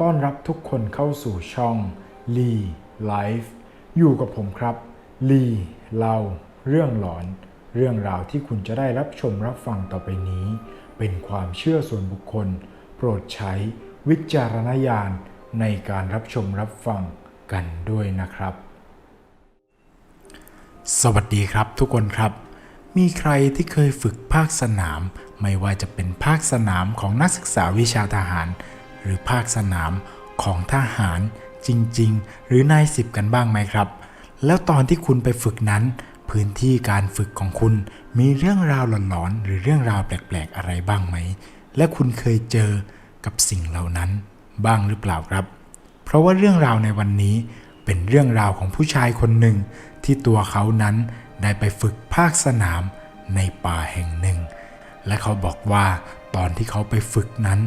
ต้อนรับทุกคนเข้าสู่ช่องลีไลฟ์อยู่กับผมครับลีเล่าเรื่องหลอน เรื่องราวที่คุณจะได้รับชมรับฟังต่อไปนี้ เป็นความเชื่อส่วนบุคคล โปรดใช้วิจารณญาณในการรับชมรับฟังกันด้วยนะครับ สวัสดีครับทุกคนครับ มีใครที่เคยฝึกภาคสนาม ไม่ว่าจะเป็นภาคสนามของนักศึกษาวิชาทหาร หรือภาคสนามของทหารจริง ๆ หรือนายสิบกันบ้างไหมครับ แล้วตอนที่คุณไปฝึกนั้น พื้นที่การฝึกของคุณมีเรื่องราวหลอนๆหรือเรื่องราวแปลกๆอะไรบ้างไหม และคุณเคยเจอกับสิ่งเหล่านั้นบ้างหรือเปล่าครับ เพราะว่าเรื่องราวในวันนี้เป็นเรื่องราวของผู้ชายคนหนึ่ง ที่ตัวเขานั้นได้ไปฝึกภาคสนามในป่าแห่งหนึ่ง และเขาบอกว่าตอนที่เขาไปฝึกนั้น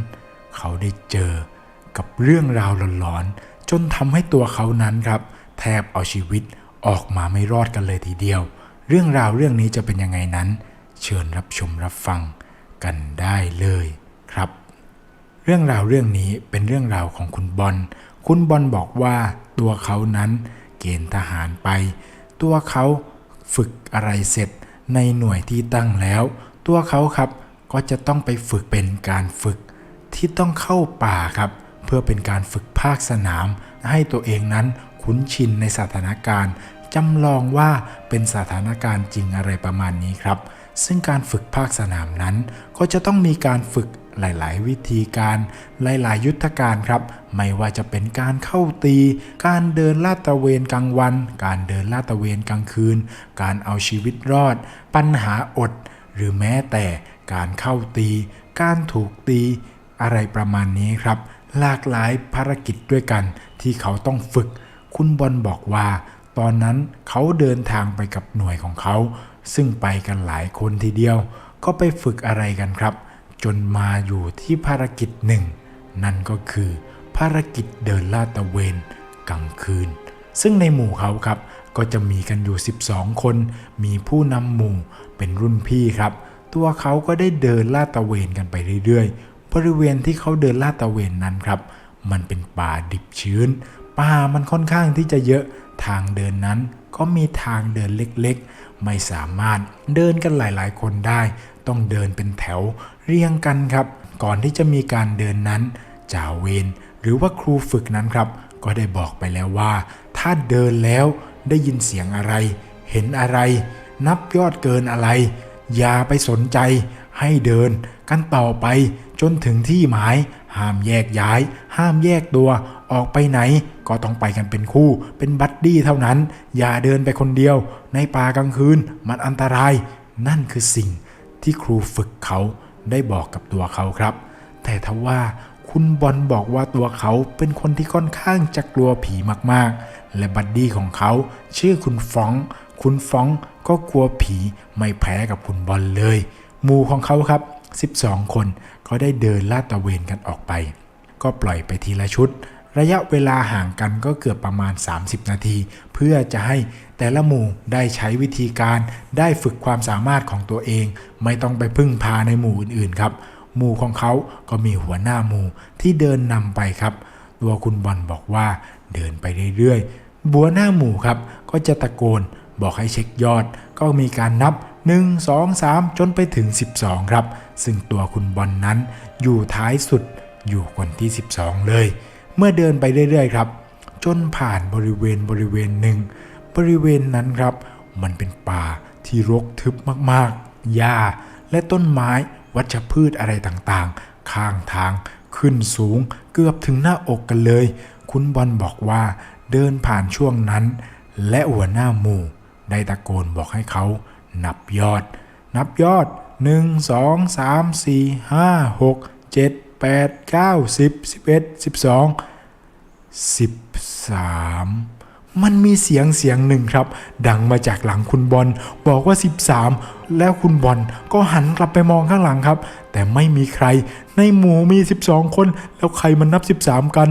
เขาได้เจอกับเรื่องราวหลอนๆจนทำให้ตัวเขานั้นครับ แทบเอาชีวิตออกมาไม่รอดกันเลยทีเดียว เรื่องราวเรื่องนี้จะเป็นยังไงนั้น เชิญรับชมรับฟังกันได้เลยครับ เรื่องราวเรื่องนี้เป็นเรื่องราวของคุณบอลคุณบอลบอกว่าตัวเขานั้นเกณฑ์ทหารไป ตัวเขาฝึกอะไรเสร็จในหน่วยที่ตั้งแล้ว ตัวเขาครับก็จะต้องไปฝึกเป็นการฝึก ที่ต้องเข้าป่าครับ เพื่อเป็นการฝึกภาคสนาม ให้ตัวเองนั้นคุ้นชินในสถานการณ์จำลองว่าเป็นสถานการณ์จริงอะไรประมาณนี้ครับ ซึ่งการฝึกภาคสนามนั้น ก็จะต้องมีการฝึกหลาย ๆ วิธีการ หลาย ๆ ยุทธการครับ ไม่ว่าจะเป็นการเข้าตี การเดินลาดตระเวนกลางวัน การเดินลาดตระเวนกลางคืน การเอาชีวิตรอด ปัญหาอด หรือแม้แต่การเข้าตี การถูกตี อะไรประมาณนี้ครับ หลากหลายภารกิจด้วยกันที่เขาต้องฝึก คุณบอลบอกว่า ตอนนั้นเขาเดินทางไปกับหน่วยของเขา ซึ่งไปกันหลายคนทีเดียว ก็ไปฝึกอะไรกันครับ จนมาอยู่ที่ภารกิจหนึ่ง นั่นก็คือภารกิจเดินลาดตะเวนกลางคืน ซึ่งในหมู่เขาครับ ก็จะมีกันอยู่ 12 คน มีผู้นำหมู่เป็นรุ่นพี่ครับ ตัวเขาก็ได้เดินลาดตะเวนกันไปเรื่อยๆ บริเวณที่เขาเดินลาดตระเวนนั้นครับ มันเป็นป่าดิบชื้น ป่ามันค่อนข้างที่จะเยอะทางเดินนั้นก็มีทางเดินเล็กๆ ไม่สามารถเดินกันหลายๆ คนได้ ต้องเดินเป็นแถวเรียงกันครับ ก่อนที่จะมีการเดินนั้นจ่าเวรหรือว่าครูฝึกนั้นครับ ก็ได้บอกไปแล้วว่า ถ้าเดินแล้วได้ยินเสียงอะไร เห็นอะไร นับยอดเกินอะไร อย่าไปสนใจ ให้เดินกันต่อไป จนถึงที่หมาย ห้ามแยกย้าย ห้ามแยกตัวออกไปไหน ก็ต้องไปกันเป็นคู่ เป็นบัดดี้เท่านั้น อย่าเดินไปคนเดียว ในป่ากลางคืนมันอันตราย นั่นคือสิ่งที่ครูฝึกเขาได้บอกกับตัวเขาครับ แต่ทว่าคุณบอลบอกว่าตัวเขาเป็นคนที่ค่อนข้างจะกลัวผีมากๆ และบัดดี้ของเขา ชื่อคุณฟอง คุณฟองก็กลัวผีไม่แพ้กับคุณบอลเลย หมู่ของเขาครับ 12 คน ก็ได้เดินลาดตระเวนกันออกไป ก็ปล่อยไปทีละชุด ระยะเวลาห่างกันก็เกือบประมาณ 30 นาที เพื่อจะให้แต่ละหมู่ได้ใช้วิธีการได้ฝึกความสามารถของตัวเอง ไม่ต้องไปพึ่งพาในหมู่อื่นๆครับ หมู่ของเขาก็มีหัวหน้าหมู่ที่เดินนำไปครับ ตัวคุณบอลบอกว่าเดินไปเรื่อยๆบัวหน้าหมู่ครับก็จะตะโกนบอกให้เช็คยอด ก็มีการนับ 1 2 3 จนไปถึง 12 ครับ ซึ่งตัวคุณบอลนนั้นอยู่ท้ายสุดอยู่คนที่ 12 เลย เมื่อเดินไปเรื่อยๆครับ จนผ่านบริเวณบริเวณหนึ่ง บริเวณนั้นครับ มันเป็นป่าที่รกทึบมากๆ หญ้าและต้นไม้วัชพืชอะไรต่างๆ ข้างทางขึ้นสูงเกือบถึงหน้าอกกันเลย คุณบอลบอกว่าเดินผ่านช่วงนั้น และหัวหน้าหมู่ ได้ตะโกนบอกให้เขา นับยอด นับยอด 1 2 3 4 5 6 7 8 9 10 11 12 13 มันมีเสียงเสียงหนึ่งครับ ดังมาจากหลังคุณบอลบอกว่า 13 แล้วคุณบอลก็หันกลับไปมองข้างหลังครับ แต่ไม่มีใครในหมู่มี 12 คน แล้วใครมันนับ 13 กัน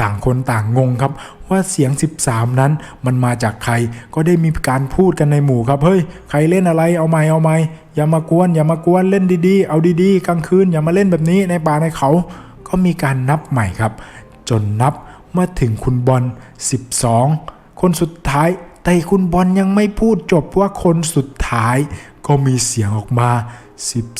ต่างคนต่างงงครับ ว่าเสียง 13 นั้นมันมาจากใครก็ได้มีการพูดกันในหมู่ครับเฮ้ยใครเล่นอะไรเอาไม่เอาไม่อย่ามากวน อย่ามากวนเล่นดีๆ เอาดีๆ กลางคืนอย่ามาเล่นแบบนี้ในป่าในเขา ก็มีการนับใหม่ครับจจนนับมาถึงคุณบอล 12 คนสุดท้ายแต่คุณบอลยังไม่พูดจบว่าคนสุดท้าย ก็มีเสียงออกมา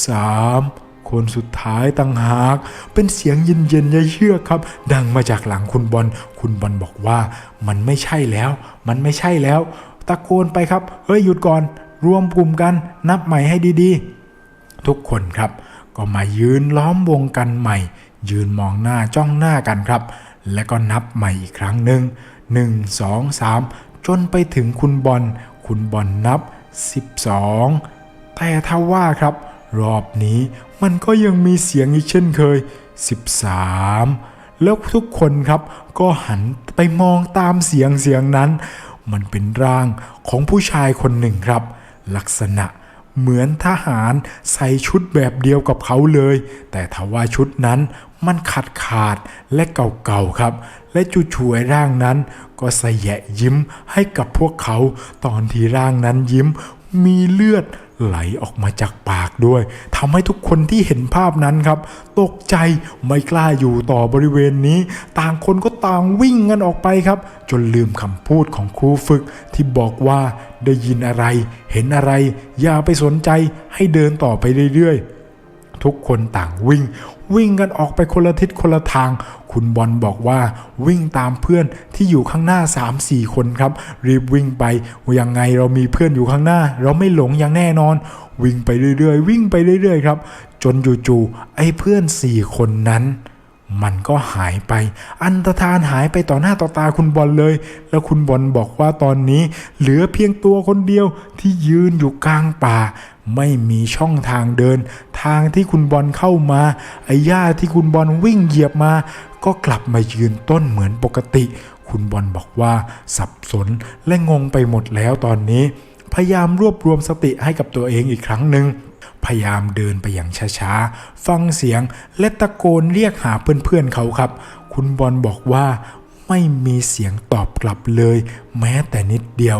13 คนสุดท้ายต่างหาก เป็นเสียงเย็นๆเยือครับ ดังมาจากหลังคุณบอล คุณบอลบอกว่า มันไม่ใช่แล้ว มันไม่ใช่แล้ว ตะโกนไปครับ เฮ้ยหยุดก่อน รวมกลุ่มกันนับใหม่ให้ดีๆ ทุกคนครับ ก็มายืนล้อมวงกันใหม่ ยืนมองหน้าจ้องหน้ากันครับ แล้วก็นับใหม่อีกครั้งหนึ่งหนึ่งสองสามจนไปถึงคุณบอล คุณบอลนับ 12 แต่ถ้าว่าครับ รอบนี้ มันก็ยังมีเสียงอีกเช่นเคย 13 แล้วทุกคนครับก็หันไปมองตามเสียงเสียงนั้น มันเป็นร่างของผู้ชายคนหนึ่งครับ ลักษณะเหมือนทหารใส่ชุดแบบเดียวกับเขาเลย แต่ทว่าชุดนั้นมันขาดขาดและเก่าๆครับ และจู่ช่วยร่างนั้นก็สยะยิ้มให้กับพวกเขา ตอนที่ร่างนั้นยิ้ม มีเลือดไหลออกมาจากปากด้วยทำให้ทุกคนที่เห็นภาพนั้นครับ ตกใจไม่กล้าอยู่ต่อบริเวณนี้ ต่างคนก็ต่างวิ่งกันออกไปครับ จนลืมคำพูดของครูฝึกที่บอกว่าได้ยินอะไร เห็นอะไร อย่าไปสนใจให้เดินต่อไปเรื่อยๆ ทุกคนต่างวิ่ง วิ่งกันออกไปคนละทิศคนละทาง คุณบอลบอกว่าวิ่งตามเพื่อนที่อยู่ข้างหน้า 3-4 คนครับ รีบวิ่งไปยังไงเรามีเพื่อนอยู่ข้างหน้า เราไม่หลงอย่างแน่นอน วิ่งไปเรื่อยๆ วิ่งไปเรื่อยๆครับ จนจู่ๆไอ้เพื่อน 4 คนนั้นมันก็หายไป อันตรธานหายไปต่อหน้าต่อตาคุณบอลเลย แล้วคุณบอลบอกว่าตอนนี้ เหลือเพียงตัวคนเดียวที่ยืนอยู่กลางป่า ไม่มีช่องทางเดิน ทางที่คุณบอลเข้ามาไอ้หญ้าที่คุณบอลวิ่งเหยียบมา ก็กลับมายืนต้นเหมือนปกติ คุณบอลบอกว่าสับสนและงงไปหมดแล้วตอนนี้ พยายามรวบรวมสติให้กับตัวเองอีกครั้งหนึ่งพยายามเดินไปอย่างช้าๆ ฟังเสียงและตะโกนเรียกหาเพื่อนๆเขาครับ คุณบอลบอกว่าไม่มีเสียงตอบกลับเลย แม้แต่นิดเดียว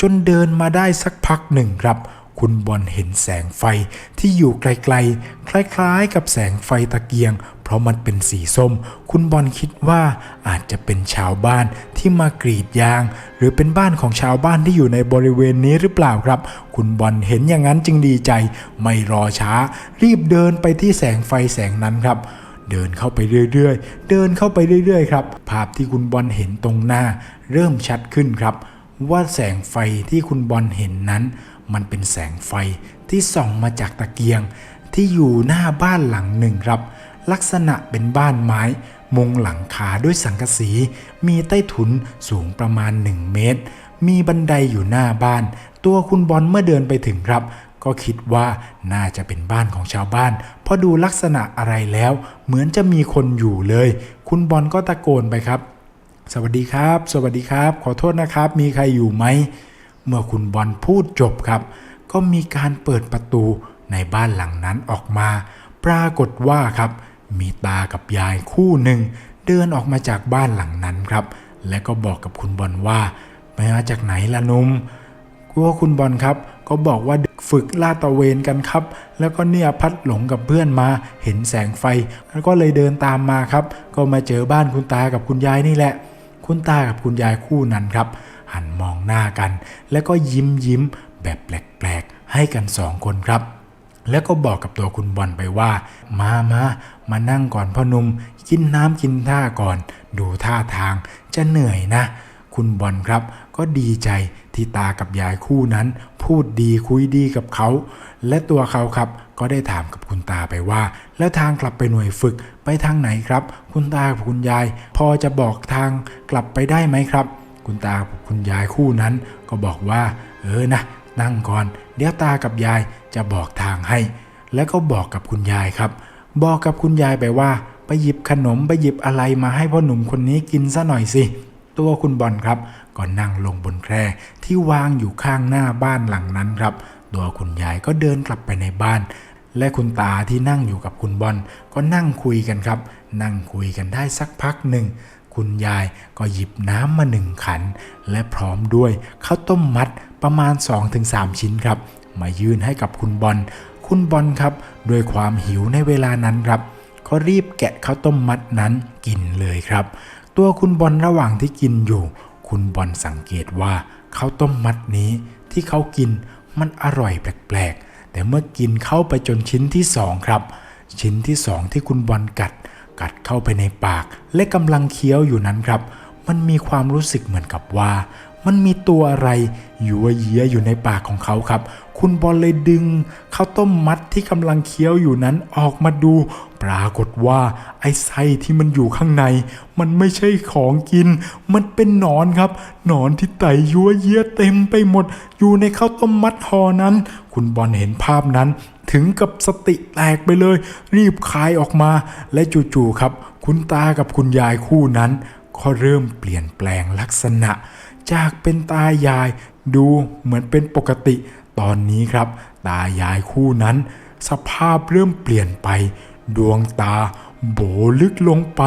จนเดินมาได้สักพักหนึ่งครับ คุณบอลเห็นแสงไฟที่อยู่ไกลๆ คล้ายๆ กับแสงไฟตะเกียง เพราะมันเป็นสีส้ม คุณบอลคิดว่าอาจจะเป็นชาวบ้านที่มากรีดยาง หรือเป็นบ้านของชาวบ้านที่อยู่ในบริเวณนี้หรือเปล่าครับ คุณบอลเห็นอย่างนั้นจึงดีใจ ไม่รอช้า รีบเดินไปที่แสงไฟแสงนั้นครับเดินเข้าไปเรื่อยๆ เดินเข้าไปเรื่อยๆ ครับ ภาพที่คุณบอลเห็นตรงหน้า เริ่มชัดขึ้นครับ ว่าแสงไฟที่คุณบอลเห็นนั้น มันเป็นแสงไฟที่ส่องมาจากตะเกียง ที่อยู่หน้าบ้านหลังหนึ่งครับ ลักษณะเป็นบ้านไม้ มุงหลังคาด้วยสังกะสี มีใต้ถุนสูงประมาณ 1 เมตร มีบันไดอยู่หน้าบ้าน ตัวคุณบอลเมื่อเดินไปถึงครับ ก็คิดว่าน่าจะเป็นบ้านของชาวบ้าน เพราะดูลักษณะอะไรแล้ว เหมือนจะมีคนอยู่เลย คุณบอลก็ตะโกนไปครับ สวัสดีครับ สวัสดีครับ ขอโทษนะครับ มีใครอยู่ไหม เมื่อคุณบอลพูดจบครับ ก็มีการเปิดประตูในบ้านหลังนั้นออกมา ปรากฏว่าครับ มีตากับยายคู่หนึ่ง เดินออกมาจากบ้านหลังนั้นครับ และก็บอกกับคุณบอลว่ามาจากไหนล่ะนุ่มกลัวคุณบอลครับ ก็บอกว่าฝึกลาดตะเวนกันครับ แล้วก็เนี่ยพัดหลงกับเพื่อนมา เห็นแสงไฟ แล้วก็เลยเดินตามมาครับ ก็มาเจอบ้านคุณตากับคุณยายนี่แหละ คุณตากับคุณยายคู่นั้นครับ หันมองหน้ากัน แล้วก็ยิ้มยิ้มแบบแปลกๆ ให้กันสองคนครับ แล้วก็บอกกับตัวคุณบอลไปว่า มามามานั่งก่อนพ่อนุ่มกินน้ำกินท่าก่อน ดูท่าทางจะเหนื่อยนะ คุณบอลครับ ก็ดีใจที่ตากับยายคู่นั้น พูดดีคุยดีกับเขา และตัวเขาครับก็ได้ถามกับคุณตาไปว่า แล้วทางกลับไปหน่วยฝึกไปทางไหนครับ คุณตากับคุณยาย พอจะบอกทางกลับไปได้ไหมครับ คุณตากับคุณยายคู่นั้น ก็บอกว่า เออนะนั่งก่อน เดี๋ยวตากับยายจะบอกทางให้ แล้วก็บอกกับคุณยายครับ บอกกับคุณยายไปว่า ไปหยิบขนมไปหยิบอะไรมาให้พ่อหนุ่มคนนี้กินซะหน่อยสิตัวคุณบอลครับก็นั่งลงบนแคร่ที่วางอยู่ข้างหน้าบ้านหลังนั้นครับ ตัวคุณยายก็เดินกลับไปในบ้าน และคุณตาที่นั่งอยู่กับคุณบอลก็นั่งคุยกันครับ นั่งคุยกันได้สักพักหนึ่ง คุณยายก็หยิบน้ำมาหนึ่งขัน และพร้อมด้วยข้าวต้มมัดประมาณ 2-3 ชิ้นครับ มายื่นให้กับคุณบอล คุณบอลครับด้วยความหิวในเวลานั้นครับก็ก็รีบแกะข้าวต้มมัดนั้นกินเลยครับ ตัวคุณบอลระหว่างที่กินอยู่ คุณบอลสังเกตว่าข้าวต้มมัดนี้ที่เขากินมันอร่อยแปลกๆ แต่เมื่อกินเข้าไปจนชิ้นที่สองครับ ชิ้นที่สองที่คุณบอลกัด กัดเข้าไปในปาก และกำลังเคี้ยวอยู่นั้นครับ มันมีความรู้สึกเหมือนกับว่า มันมีตัวอะไรยัวเยียอยู่ในปากของเขาครับ คุณบอลเลยดึงข้าวต้มมัดที่กำลังเคี้ยวอยู่นั้นออกมาดู ปรากฏว่าไอ้ไส้ที่มันอยู่ข้างใน มันไม่ใช่ของกิน มันเป็นหนอนครับหนอนที่ไต่ยัวเยียเต็มไปหมด อยู่ในข้าวต้มมัดห่อนั้น คุณบอลเห็นภาพนั้น ถึงกับสติแตกไปเลย รีบคายออกมา และจู่ๆครับ คุณตากับคุณยายคู่นั้น ก็เริ่มเปลี่ยนแปลงลักษณะ จากเป็นตายายดูเหมือนเป็นปกติ ตอนนี้ครับ ตายายคู่นั้น สภาพเริ่มเปลี่ยนไป ดวงตาโบลึกลงไป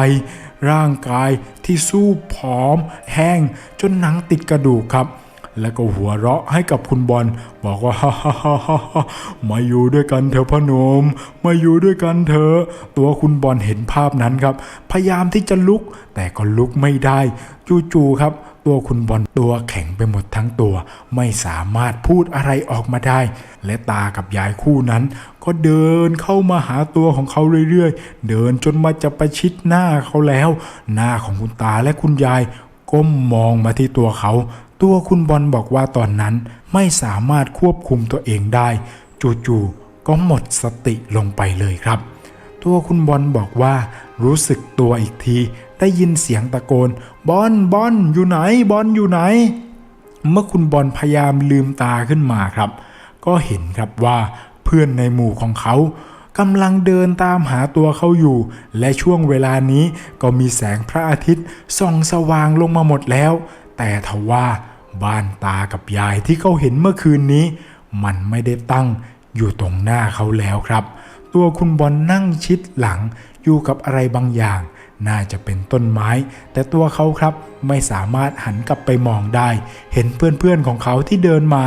ร่างกายที่สู้ผอม แห้งจนหนังติดกระดูกครับ แล้วก็หัวเราะให้กับคุณบอล บอกว่าฮ่าฮ่าฮ่าฮ่ามาอยู่ด้วยกันเถอะพ่อหนมมาอยู่ด้วยกันเถอะตัวคุณบอลเห็นภาพนั้นครับ พยายามที่จะลุกแต่ก็ลุกไม่ได้ จู่ๆครับ ตัวคุณบอลตัวแข็งไปหมดทั้งตัว ไม่สามารถพูดอะไรออกมาได้ และตากับยายคู่นั้น ก็เดินเข้ามาหาตัวของเขาเรื่อยๆ เดินจนมาจะประชิดหน้าเขาแล้ว หน้าของคุณตาและคุณยายก้มมองมาที่ตัวเขา ตัวคุณบอลบอกว่าตอนนั้นไม่สามารถควบคุมตัวเองได้ จู่ๆก็หมดสติลงไปเลยครับ ตัวคุณบอลบอกว่ารู้สึกตัวอีกที ได้ยินเสียงตะโกน บอลบอลอยู่ไหน บอลอยู่ไหน เมื่อคุณบอลพยายามลืมตาขึ้นมาครับ ก็เห็นครับว่าเพื่อนในหมู่ของเขากำลังเดินตามหาตัวเขาอยู่ และช่วงเวลานี้ก็มีแสงพระอาทิตย์ส่องสว่างลงมาหมดแล้ว แต่ทว่าบ้านตากับยายที่เขาเห็นเมื่อคืนนี้ มันไม่ได้ตั้งอยู่ตรงหน้าเขาแล้วครับ ตัวคุณบอลนั่งชิดหลังอยู่กับอะไรบางอย่าง น่าจะเป็นต้นไม้ แต่ตัวเขาครับไม่สามารถหันกลับไปมองได้ เห็นเพื่อนๆของเขาที่เดินมา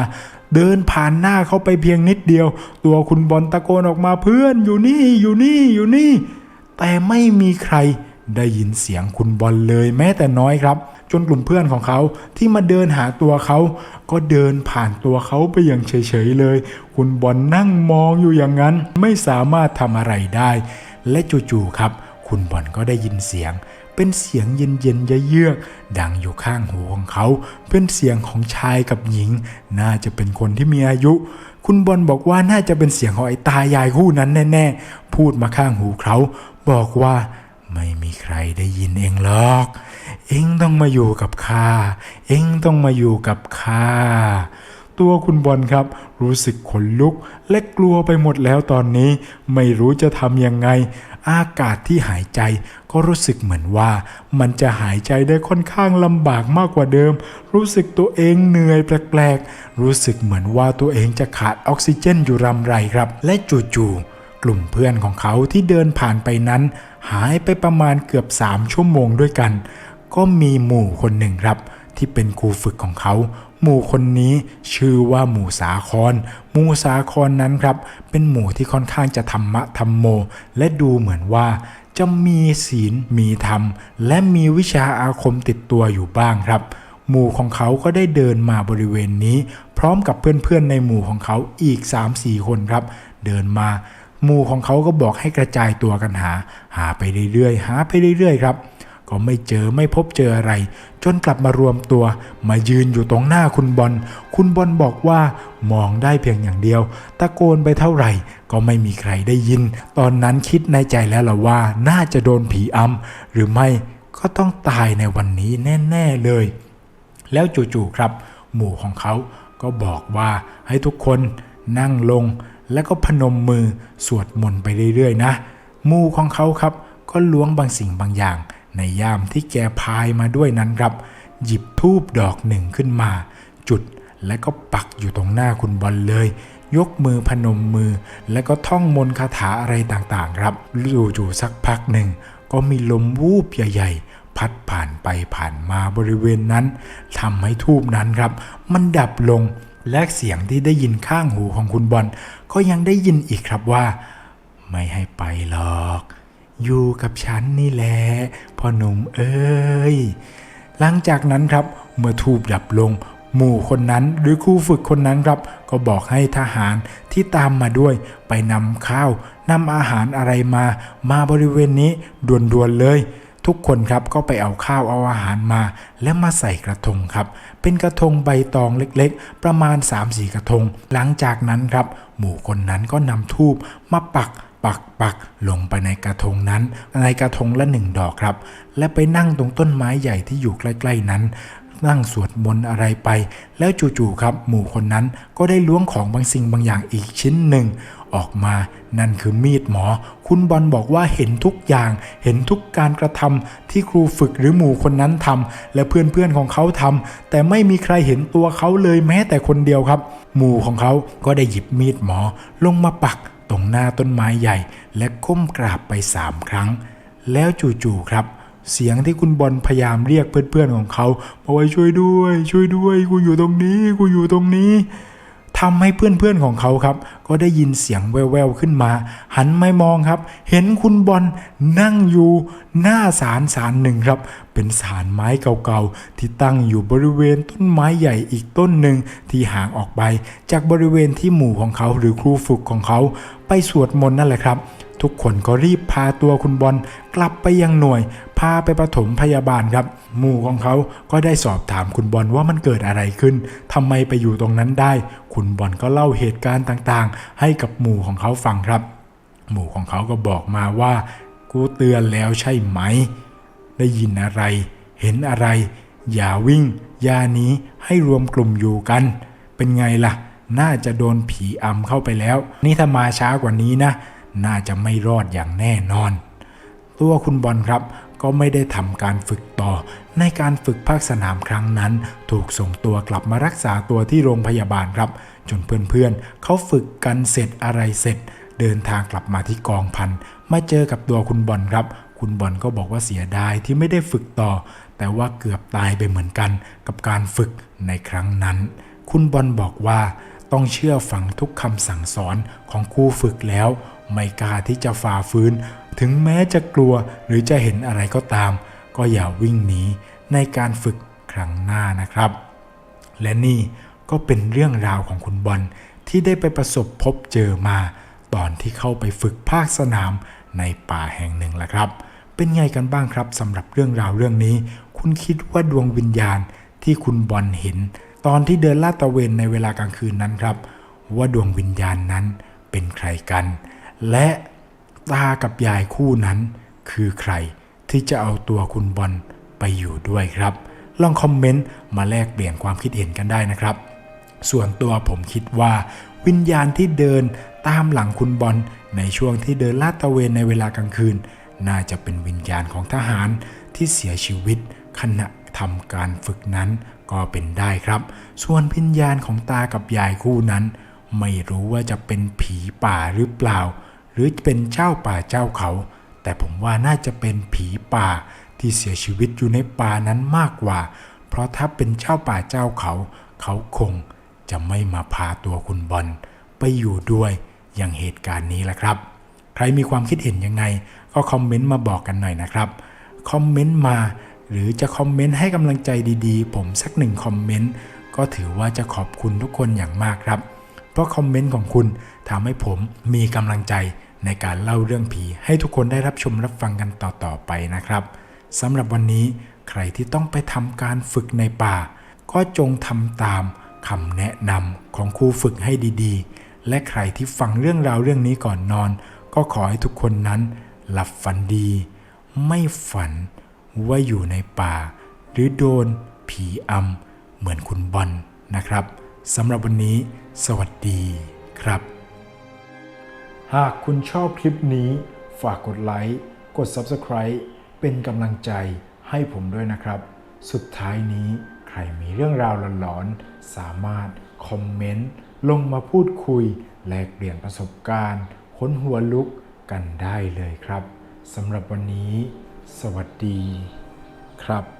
เดินผ่านหน้าเขาไปเพียงนิดเดียว ตัวคุณบอลตะโกนออกมาเพื่อนอยู่นี่อยู่นี่อยู่นี่ แต่ไม่มีใครได้ยินเสียงคุณบอลเลยแม้แต่น้อยครับ จนกลุ่มเพื่อนของเขาที่มาเดินหาตัวเขา ก็เดินผ่านตัวเขาไปอย่างเฉยๆเลย คุณบอลนั่งมองอยู่อย่างนั้น ไม่สามารถทำอะไรได้ และจู่ๆครับ คุณบอลก็ได้ยินเสียง เป็นเสียงเย็นๆเยือกดังอยู่ข้างหูของเขา เป็นเสียงของชายกับหญิง น่าจะเป็นคนที่มีอายุ คุณบอลบอกว่าน่าจะเป็นเสียงของไอ้ตายายคู่นั้นแน่ๆ พูดมาข้างหูเขา บอกว่า ไม่มีใครได้ยินเองหรอก เองต้องมาอยู่กับข้า เองต้องมาอยู่กับข้า ตัวคุณบอลครับ รู้สึกขนลุกและกลัวไปหมดแล้วตอนนี้ ไม่รู้จะทำยังไง อากาศที่หายใจก็รู้สึกเหมือนว่า มันจะหายใจได้ค่อนข้างลำบากมากกว่าเดิม รู้สึกตัวเองเหนื่อยแปลกๆ รู้สึกเหมือนว่าตัวเองจะขาดออกซิเจนอยู่รำไรครับ และจู่ๆกลุ่มเพื่อนของเขาที่เดินผ่านไปนั้นหายไปประมาณเกือบ 3 ชั่วโมงด้วยกัน ก็มีหมู่คนหนึ่งครับ ที่เป็นครูฝึกของเขา หมู่คนนี้ชื่อว่าหมู่สาคร หมู่สาครนั้นครับ เป็นหมู่ที่ค่อนข้างจะธรรมะธรรมโม และดูเหมือนว่าจะมีศีลมีธรรม และมีวิชาอาคมติดตัวอยู่บ้างครับ หมู่ของเขาก็ได้เดินมาบริเวณนี้ พร้อมกับเพื่อนๆในหมู่ของเขาอีก 3-4 คนครับ เดินมา หมู่ของเขาก็บอกให้กระจายตัวกันหา หาไปเรื่อยๆ หาไปเรื่อยๆครับ ก็ไม่เจอไม่พบเจออะไร จนกลับมารวมตัว มายืนอยู่ตรงหน้าคุณบอล คุณบอลบอกว่ามองได้เพียงอย่างเดียว ตะโกนไปเท่าไหร่ ก็ไม่มีใครได้ยิน ตอนนั้นคิดในใจแล้วล่ะว่า น่าจะโดนผีอำหรือไม่ก็ต้องตายในวันนี้แน่ๆเลย แล้วจู่ๆครับ หมู่ของเขาก็บอกว่าให้ทุกคนนั่งลง แล้วก็พนมมือสวดมนต์ไปเรื่อยๆนะ มูของเขาครับ ก็ล้วงบางสิ่งบางอย่าง ในย่ามที่แกพายมาด้วยนั้นครับ หยิบทูบดอกหนึ่งขึ้นมา จุดและก็ปักอยู่ตรงหน้าคุณบอลเลย ยกมือพนมมือ แล้วก็ท่องมนต์คาถาอะไรต่างๆ ครับจู่ๆสักพักหนึ่ง ก็มีลมวูบใหญ่ๆ พัดผ่านไปผ่านมาบริเวณนั้นทำให้ทูบนั้นครับ มันดับลง และเสียงที่ได้ยินข้างหูของคุณบอลก็ยังได้ยินอีกครับว่า ไม่ให้ไปหรอก อยู่กับฉันนี่แหละพ่อหนุ่มเอ้ยหลังจากนั้นครับเมื่อทูบดับลง หมู่คนนั้นหรือครูฝึกคนนั้นครับ ก็บอกให้ทหารที่ตามมาด้วย ไปนำข้าวนำอาหารอะไรมา มาบริเวณนี้ด่วนๆเลย ทุกคนครับก็ไปเอาข้าวเอาอาหารมา แล้วมาใส่กระทงครับ เป็นกระทงใบตองเล็กๆ ประมาณ 3-4 กระทง หลังจากนั้นครับ หมู่คนนั้นก็นำทูบมาปักปักปักลงไปในกระทงนั้น ในกระทงละหนึ่งดอกครับ และไปนั่งตรงต้นไม้ใหญ่ที่อยู่ใกล้ ๆนั้นนั่งสวดมนต์อะไรไป แล้วจู่ๆครับ หมู่คนนั้นก็ได้ล้วงของบางสิ่งบางอย่างอีกชิ้นหนึ่ง ออกมา นั่นคือมีดหมอ คุณบอลบอกว่าเห็นทุกอย่าง เห็นทุกการกระทำที่ครูฝึกหรือหมู่คนนั้นทำและเพื่อนๆของเขาทำแต่ไม่มีใครเห็นตัวเขาเลยแม้แต่คนเดียวครับ หมู่ของเขาก็ได้หยิบมีดหมอ ลงมาปักตรงหน้าต้นไม้ใหญ่ และก้มกราบไปสามครั้ง แล้วจู่ๆครับเสียงที่คุณบอลพยายามเรียกเพื่อนๆของเขาบอกว่าช่วยด้วย ช่วยด้วย กูอยู่ตรงนี้ กูอยู่ตรงนี้ ทำให้เพื่อนๆของเขาครับ ก็ได้ยินเสียงแววๆขึ้นมา หันไม่มองครับ เห็นคุณบอลนั่งอยู่หน้าศาลศาลหนึ่งครับ เป็นศาลไม้เก่าๆ ที่ตั้งอยู่บริเวณต้นไม้ใหญ่อีกต้นหนึ่งที่ห่างออกไป จากบริเวณที่หมู่ของเขาหรือครูฝึกของเขา ไปสวดมนต์นั่นแหละครับ ทุกคนก็รีบพาตัวคุณบอลกลับไปยังหน่วย พาไปปฐมพยาบาลครับ หมู่ของเขาก็ได้สอบถามคุณบอลว่ามันเกิดอะไรขึ้นทำไมไปอยู่ตรงนั้นได้ คุณบอลก็เล่าเหตุการณ์ต่างๆ ให้กับหมู่ของเขาฟังครับ หมู่ของเขาก็บอกมาว่า กูเตือนแล้วใช่ไหม ได้ยินอะไร เห็นอะไร อย่าวิ่ง อย่านีให้รวมกลุ่มอยู่กัน เป็นไงล่ะ น่าจะโดนผีอำเข้าไปแล้ว นี่ถ้ามาช้ากว่านี้นะ น่าจะไม่รอดอย่างแน่นอน ตัวคุณบอลครับก็ไม่ได้ทำการฝึกต่อ ในการฝึกภาคสนามครั้งนั้น ถูกส่งตัวกลับมารักษาตัวที่โรงพยาบาลครับ จนเพื่อนๆเขาฝึกกันเสร็จอะไรเสร็จ เดินทางกลับมาที่กองพันมาเจอกับตัวคุณบอลครับ คุณบอลก็บอกว่าเสียดายที่ไม่ได้ฝึกต่อ แต่ว่าเกือบตายไปเหมือนกัน กับการฝึกในครั้งนั้น คุณบอลบอกว่าต้องเชื่อฟังทุกคำสั่งสอนของครูฝึกแล้ว ไม่กล้าที่จะฝ่าฟื้นถึงแม้จะกลัวหรือจะเห็นอะไรก็ตาม ก็อย่าวิ่งหนีในการฝึกครั้งหน้านะครับ และนี่ก็เป็นเรื่องราวของคุณบอลที่ได้ไปประสบพบเจอมา ตอนที่เข้าไปฝึกภาคสนามในป่าแห่งหนึ่งละครับ เป็นไงกันบ้างครับสำหรับเรื่องราวเรื่องนี้ คุณคิดว่าดวงวิญญาณที่คุณบอลเห็น ตอนที่เดินลาดตระเวนในเวลากลางคืนนั้นครับ ว่าดวงวิญญาณนั้นเป็นใครกัน และตากับยายคู่นั้นคือใครที่จะเอาตัวคุณบอลไปอยู่ด้วยครับ ลองคอมเมนต์มาแลกเปลี่ยนความคิดเห็นกันได้นะครับ ส่วนตัวผมคิดว่า วิญญาณที่เดินตามหลังคุณบอลในช่วงที่เดินลาดตระเวนในเวลากลางคืน น่าจะเป็นวิญญาณของทหารที่เสียชีวิต ขณะทำการฝึกนั้นก็เป็นได้ครับ ส่วนวิญญาณของตากับยายคู่นั้น ไม่รู้ว่าจะเป็นผีป่าหรือเปล่า หรือเป็นเจ้าป่าเจ้าเขา แต่ผมว่าน่าจะเป็นผีป่าที่เสียชีวิตอยู่ในป่านั้นมากกว่า เพราะถ้าเป็นเจ้าป่าเจ้าเขา เขาคงจะไม่มาพาตัวคุณบอลไปอยู่ด้วยอย่างเหตุการณ์นี้แหละครับ ใครมีความคิดเห็นยังไง ก็คอมเมนต์มาบอกกันหน่อยนะครับคอมเมนต์มาหรือจะคอมเมนต์ให้กำลังใจดีๆ ผมสักหนึ่งคอมเมนต์ก็ถือว่าจะขอบคุณทุกคนอย่างมากครับ เพราะคอมเมนต์ของคุณทำให้ผมมีกำลังใจ ในการเล่าเรื่องผีให้ทุกคนได้รับชมรับฟังกันต่อๆไปนะครับสำหรับวันนี้ใครที่ต้องไปทำการฝึกในป่า ก็จงทำตามคำแนะนำของครูฝึกให้ดีๆ และใครที่ฟังเรื่องราวเรื่องนี้ก่อนนอน ก็ขอให้ทุกคนนั้น หลับฝันดี ไม่ฝันว่าอยู่ในป่า หรือโดนผีอำเหมือนคุณบอลนะครับสำหรับวันนี้ สวัสดีครับ หากคุณชอบคลิปนี้ฝากกดไลค์ กด Subscribe เป็นกำลังใจให้ผมด้วยนะครับ สุดท้ายนี้ใครมีเรื่องราวหลอนๆ สามารถคอมเมนต์ลงมาพูดคุย แลกเปลี่ยนประสบการณ์ค้นหัวลุกกันได้เลยครับสำหรับวันนี้ สวัสดีครับ